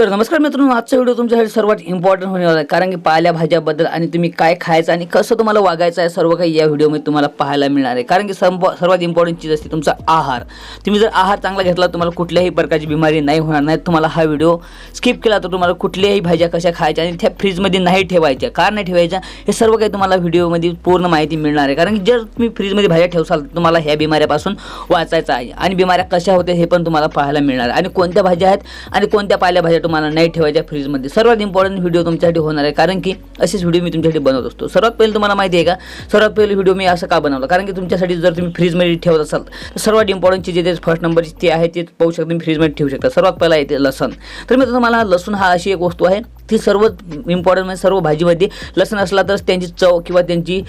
तर नमस्कार मित्रांनो आजचा व्हिडिओ तुमच्यासाठी सर्वात इम्पॉर्टंट होणार आहे. कारण की पाल्या भाज्याबद्दल आणि तुम्ही काय खायचं आणि कसं तुम्हाला वागायचं आहे सर्व काही या व्हिडिओमध्ये तुम्हाला पाहायला मिळणार आहे. कारण की संप सर्वात इम्पॉर्टंट चीज असते तुमचा आहार. तुम्ही जर आहार चांगला घेतला तुम्हाला कुठल्याही प्रकारची बिमारी नाही होणार. नाही तुम्हाला हा व्हिडिओ स्किप केला तर तुम्हाला कुठल्याही भाज्या कशा खायच्या आणि त्या फ्रीजमध्ये नाही ठेवायच्या. का नाही ठेवायच्या? हे सर्व काही तुम्हाला व्हिडिओमध्ये पूर्ण माहिती मिळणार आहे. कारण की जर तुम्ही फ्रीजमध्ये भाज्या ठेवसाल तर तुम्हाला ह्या बिमाऱ्यापासून वाचायचं आहे. आणि बिमाऱ्या कशा होत्या हे पण तुम्हाला पाहायला मिळणार आहे. आणि कोणत्या भाज्या आहेत आणि कोणत्या पालेभाज्या तुम्हाला नाही ठेवायच्या फ्रीजमध्ये. सर्वात इम्पॉर्टंट व्हिडिओ तुमच्यासाठी होणार आहे कारण की असेच व्हिडिओ मी तुमच्यासाठी बनवत असतो. सर्वात पहिले तुम्हाला माहिती आहे का? सर्वात पहिले व्हिडिओ मी असं का बनवला? कारण की तुमच्यासाठी जर तुम्ही फ्रीजमध्ये ठेवत असाल तर सर्वात इम्पॉर्टंटची जे ते फर्स्ट नंबरची ती आहे ते पाहू शकता तुम्ही फ्रीजमध्ये ठेवू शकता. सर्वात पहिला येते लसण. तर मी तुम्हाला लसूण हा अशी एक वस्तू आहे ती सर्व इम्पॉर्टंट म्हणजे सर्व भाजीमध्ये लसण असला तर त्यांची चव किंवा त्यांची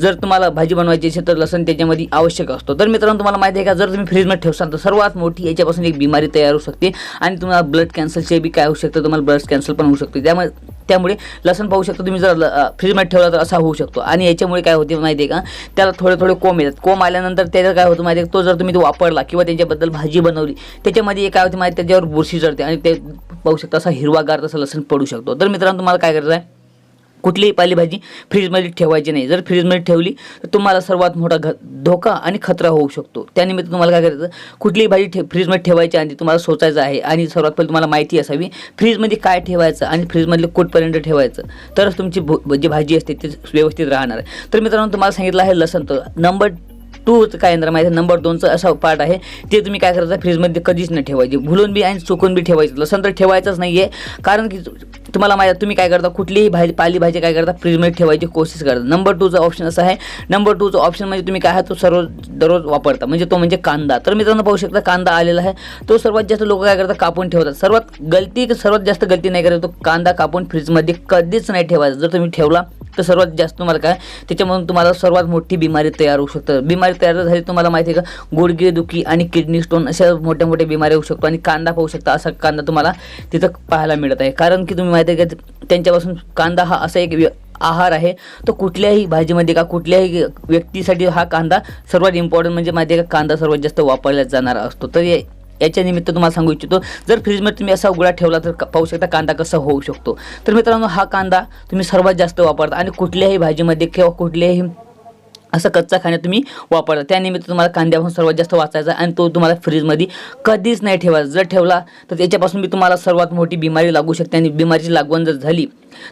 जर तुम्हाला भाजी बनवायची असेल तर लसण त्याच्यामध्ये आवश्यक असतो. तर मित्रांनो तुम्हाला माहिती आहे का जर तुम्ही फ्रीजमध्ये ठेवसाल तर सर्वात मोठी याच्यापासून एक बिमारी तयार होऊ शकते आणि तुम्हाला ब्लड कॅन्सरचे बी काय होऊ शकतं तुम्हाला ब्लड कॅन्सर पण होऊ शकते. त्यामुळे त्यामुळे लसण पाहू शकतो तुम्ही जर ल- फ्रीजमध्ये ठेवला तर असा होऊ शकतो. आणि याच्यामुळे काय होते माहिती आहे का त्याला थोडे थोडे कोंब येतात. कोंब आल्यानंतर त्याचं काय होतं माहिती आहे तो जर तुम्ही तो वापरला किंवा त्याच्याबद्दल भाजी बनवली त्याच्यामध्ये काय होते माहिती त्याच्यावर बुरशी चढते आणि ते पाहू शकता असा हिरवागार तसं लसण पडू शकतो. तर मित्रांनो तुम्हाला काय करायचं आहे कुठलीही पालेभाजी फ्रीजमध्ये ठेवायची नाही. जर फ्रीजमध्ये ठेवली तर तुम्हाला सर्वात मोठा घ धोका आणि खतरा होऊ शकतो. त्यानिमित्त तुम्हाला काय करायचं? कुठलीही भाजी ठे फ्रीजमध्ये ठेवायची आणि तुम्हाला सोचायचं आहे. आणि सर्वात पहिले तुम्हाला माहिती असावी फ्रीजमध्ये काय ठेवायचं आणि फ्रीजमधले कुठपर्यंत ठेवायचं? तरच तुमची भो जी भाजी असते ती व्यवस्थित राहणार आहे. तर मित्रांनो तुम्हाला सांगितलं आहे लसण तर नंबर टूचं काय यंत्र माहिती आहे नंबर दोनचं असं पार्ट आहे. ते तुम्ही काय करायचं फ्रीजमध्ये कधीच नाही ठेवायचे. भुलून बी आणि चुकून बी ठेवायचं. लसण तर ठेवायचंच नाही आहे कारण की तुम्हाला माहिती तुम्ही काय करता कुठलीही भाजी पाली भाजी काय करता फ्रीजमध्ये ठेवायची कोशिश करता. नंबर टूचं ऑप्शन असं आहे. नंबर टूचं ऑप्शन म्हणजे तुम्ही काय हा तो सर्व दररोज वापरता. म्हणजे तो म्हणजे कांदा. तर मित्रांनो पाहू शकता कांदा आलेला आहे. तो सर्वात जास्त लोक काय करतात कापून ठेवतात. सर्वात गलती सर्वात जास्त गलती नाही करत तो कांदा कापून फ्रीजमध्ये कधीच नाही ठेवायचा. जर तुम्ही ठेवला तर सर्वात जास्त तुम्हाला काय? त्याच्यामधून तुम्हाला सर्वात मोठी बिमारी तयार होऊ शकतं. बिमारी तयार झाली तुम्हाला माहिती आहे का? गुडघे दुखी आणि किडनी स्टोन अशा मोठ्या मोठ्या बिमाऱ्या होऊ शकतो आणि कांदा पाहू शकता. असा कांदा तुम्हाला तिथं पाहायला मिळत आहे. कारण की तुम्ही माहिती आहे का त्यांच्यापासून कांदा हा असा एक व्य- आहार आहे. तो कुठल्याही भाजीमध्ये का कुठल्याही व्यक्तीसाठी हा कांदा सर्वात इम्पॉर्टंट म्हणजे माहिती आहे का कांदा सर्वात जास्त वापरला जाणारा असतो. तर हे- याच्या निमित्त तुम्हाला सांगू इच्छितो जर फ्रीजमध्ये तुम्ही असा उघडा ठेवला तर पाहू शकता कांदा कसा होऊ शकतो. तर मित्रांनो हा कांदा तुम्ही सर्वात जास्त वापरता आणि कुठल्याही भाजीमध्ये किंवा कुठल्याही असं कच्चा खाण्यात तुम्ही वापरता. त्यानिमित्त तुम्हाला कांद्यापासून सर्वात जास्त वाचायचा आणि तो तुम्हाला फ्रीजमध्ये कधीच नाही ठेवायचा. जर ठेवला तर त्याच्यापासून मी तुम्हाला सर्वात मोठी बिमारी लागू शकते आणि बिमारीची लागवण जर झाली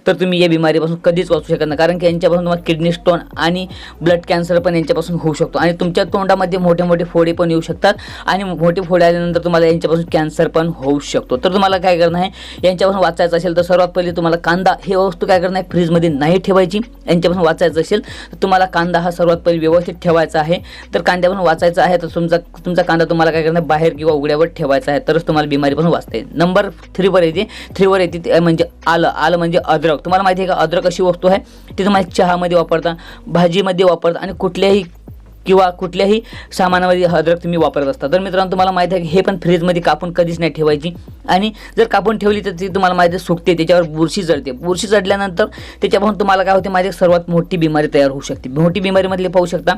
तर तुम्ही या बिमारीपासून कधीच वाचू शकत नाही. कारण की यांच्यापासून तुम्हाला किडनी स्टोन आणि ब्लड कॅन्सर पण यांच्यापासून होऊ शकतो. आणि तुमच्या तोंडामध्ये मोठे मोठे फोडे पण येऊ शकतात. आणि मोठे फोडे आल्यानंतर तुम्हाला यांच्यापासून कॅन्सर पण होऊ शकतो. तर तुम्हाला काय करणं आहे? यांच्यापासून वाचायचं असेल तर सर्वात पहिले तुम्हाला कांदा हे वस्तू काय करणं आहे? फ्रीजमध्ये नाही ठेवायची. यांच्यापासून वाचायचं असेल तर तुम्हाला कांदा हा सर्वात पहिले व्यवस्थित ठेवायचा आहे. तर कांद्यापासून वाचायचा आहे तर तुमचा तुमचा कांदा तुम्हाला काय करणं बाहेर किंवा उघड्यावर ठेवायचा आहे. तरच तुम्हाला बिमारीपासून वाचता येईल. नंबर थ्रीवर येते. थ्रीवर येते ते म्हणजे आलं. आलं म्हणजे अद्रक. तुम्हाला माहिती आहे का अद्रक अशी वस्तू आहे? ती तुम्हाला चहामध्ये वापरता भाजीमध्ये वापरता आणि कुठल्याही किंवा कुठल्याही सामानामध्ये अद्रक तुम्ही वापरत असता. तर मित्रांनो तुम्हाला माहिती आहे की हे पण फ्रीजमध्ये कापून कधीच नाही ठेवायची. आणि जर कापून ठेवली तर ती तुम्हाला माहिती आहे सुकते त्याच्यावर बुरशी जडते बुरशी जडल्यानंतर त्याच्यापासून तुम्हाला काय होते माहिती आहे? सर्वात मोठी बिमारी तयार होऊ शकते. मोठी बिमारीमधली पाहू शकता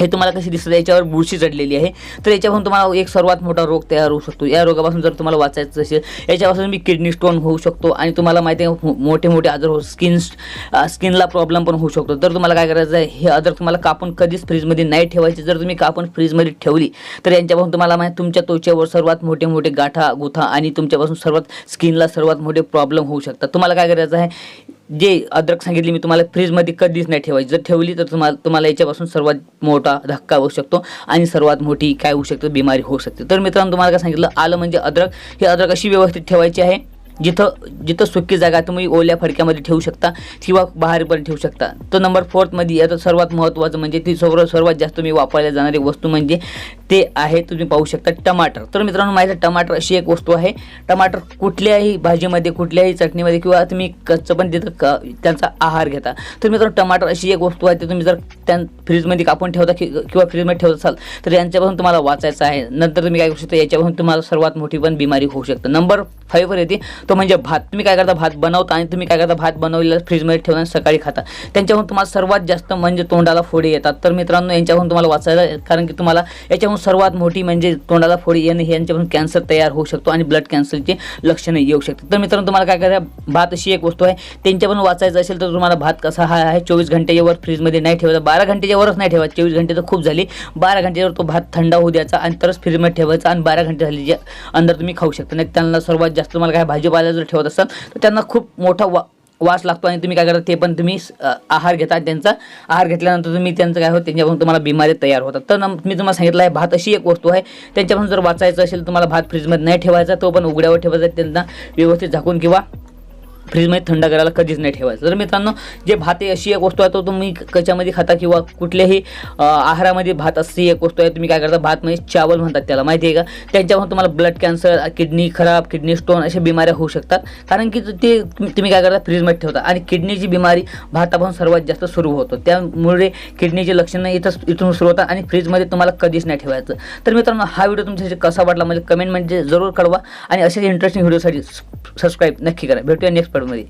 हे तुम्हाला कशी दिसतं? याच्यावर बुरशी चढलेली आहे. तर याच्यापासून तुम्हाला एक सर्वात मोठा रोग तयार होऊ शकतो. या रोगापासून जर तुम्हाला वाचायचं असेल याच्यापासून मी किडनी स्टोन होऊ शकतो आणि तुम्हाला माहिती आहे मोठे मोठे आजार हो स्किन स्किनला प्रॉब्लेम पण होऊ शकतो. तर तुम्हाला काय करायचं आहे हे आजार तुम्हाला कापून कधीच फ्रीजमध्ये नाही ठेवायचे. जर तुम्ही कापून फ्रीजमध्ये ठेवली तर यांच्यापासून तुम्हाला माहिती तुमच्या त्वचेवर सर्वात मोठे मोठे गाठा गुथा आणि तुमच्यापासून सर्वात स्किनला सर्वात मोठे प्रॉब्लेम होऊ शकतात. तुम्हाला काय करायचं आहे जे अद्रक सांगितली मी तुम्हाला फ्रीजमध्ये कधीच नाही ठेवायची. जर ठेवली तर तुम्हाला तुम्हाला याच्यापासून सर्वात मोठा धक्का होऊ शकतो आणि सर्वात मोठी काय होऊ शकतं? बिमारी होऊ शकते. तर मित्रांनो तुम्हाला काय सांगितलं? आलं म्हणजे अद्रक. हे अद्रक अशी व्यवस्थित ठेवायची आहे. जिथं जिथं सुकी जागा तुम्ही ओल्या फडक्यामध्ये ठेवू शकता किंवा बाहेर पण ठेवू शकता. तर नंबर फोर्थमध्ये याचं सर्वात महत्त्वाचं म्हणजे ती सर्व सर्वात जास्त तुम्ही वापरल्या जाणारी वस्तू म्हणजे ते आहे तुम्ही पाहू शकता टमाटर. तर मित्रांनो माहिती आहे, टमाटर अशी एक वस्तू आहे. टमाटर कुठल्याही भाजीमध्ये कुठल्याही चटणीमध्ये किंवा तुम्ही कच्चं पण तिथं क त्यांचा आहार घेता. तर मित्रांनो टमाटर अशी एक वस्तू आहे ते तुम्ही जर त्या फ्रीजमध्ये कापून ठेवता कि किंवा फ्रीजमध्ये ठेवत असाल तर यांच्यापासून तुम्हाला वाचायचं आहे. नंतर तुम्ही काय करू शकता याच्यापासून तुम्हाला सर्वात मोठी पण बिमारी होऊ शकते. नंबर फाईव्हवर येते. तो म्हणजे भात. तुम्ही काय करता? भात बनवता आणि तुम्ही काय करता? भात बनवलेला फ्रीजमध्ये ठेवून आणि सकाळी खाता. त्यांच्याहून तुम्हाला सर्वात जास्त म्हणजे तोंडाला फोडी येतात. तर मित्रांनो यांच्याहून तुम्हाला वाचायला कारण की तुम्हाला याच्याहून सर्वात मोठी म्हणजे तोंडाला फोडी येणे हे यांच्यापासून कॅन्सर तयार होऊ शकतो आणि ब्लड कॅन्सरचे लक्षणे येऊ शकतात. तर मित्रांनो तुम्हाला काय करायचं? भात अशी एक वस्तू आहे. त्यांच्यापासून वाचायचं असेल तर तुम्हाला भात कसा हा आहे? चोवीस घंटेच्या वर फ्रीजमध्ये नाही ठेवायचा बारा घंटेच्या वरच नाही ठेवायचा चोवीस घंटे तर खूप झाली. बारा घंटेवर तो भात थंड होऊ द्यायचा आणि तरच फ्रीजमध्ये ठेवायचा आणि बारा घंटे झाली जे अंदर तुम्ही खाऊ शकता. नाही त्यांना सर्वात जास्त तुम्हाला काय भाजीपाला जर ठेवत असाल तर त्यांना खूप मोठा वा वास लागतो आणि तुम्ही काय करता ते पण तुम्ही आहार घेता त्यांचा आहार घेतल्यानंतर तुम्ही त्यांचं काय होतं त्यांच्यापासून तुम्हाला बिमारी तयार होतात. तर मी तुम्हाला सांगितलं आहे भात अशी एक वस्तू आहे त्यांच्यापासून जर वाचायचं असेल तुम्हाला भात फ्रीजमध्ये नाही ठेवायचा तो पण उघड्यावर ठेवायचा त्यांना व्यवस्थित झाकून किंवा फ्रीजमध्ये थंड करायला कधीच नाही ठेवायचं. तर मित्रांनो जे भात आहे अशी एक वस्तू आहे तो तुम्ही कच्यामध्ये खाता किंवा कुठल्याही आहारामध्ये भात अशी एक वस्तू आहे तुम्ही काय करता भात म्हणजे चावल म्हणतात त्याला माहिती आहे का? त्यांच्यामुळे तुम्हाला ब्लड कॅन्सर किडनी खराब किडनी स्टोन अशा बिमाऱ्या होऊ शकतात. कारण की ते तुम्ही काय करता फ्रीजमध्ये ठेवता. आणि किडनीची बिमारी भातापासून सर्वात जास्त सुरू होतो. त्यामुळे किडनीचे लक्षणं इथं इथून सुरू होतात आणि फ्रीजमध्ये तुम्हाला कधीच नाही ठेवायचं. तर मित्रांनो हा व्हिडिओ तुमच्यासाठी कसा वाटला म्हणजे कमेंट म्हणजे जरूर कळवा. आणि असेच इंटरेस्टिंग व्हिडिओसाठी सबस्क्राईब नक्की करा. भेटूया नेक्स्ट कडमध्ये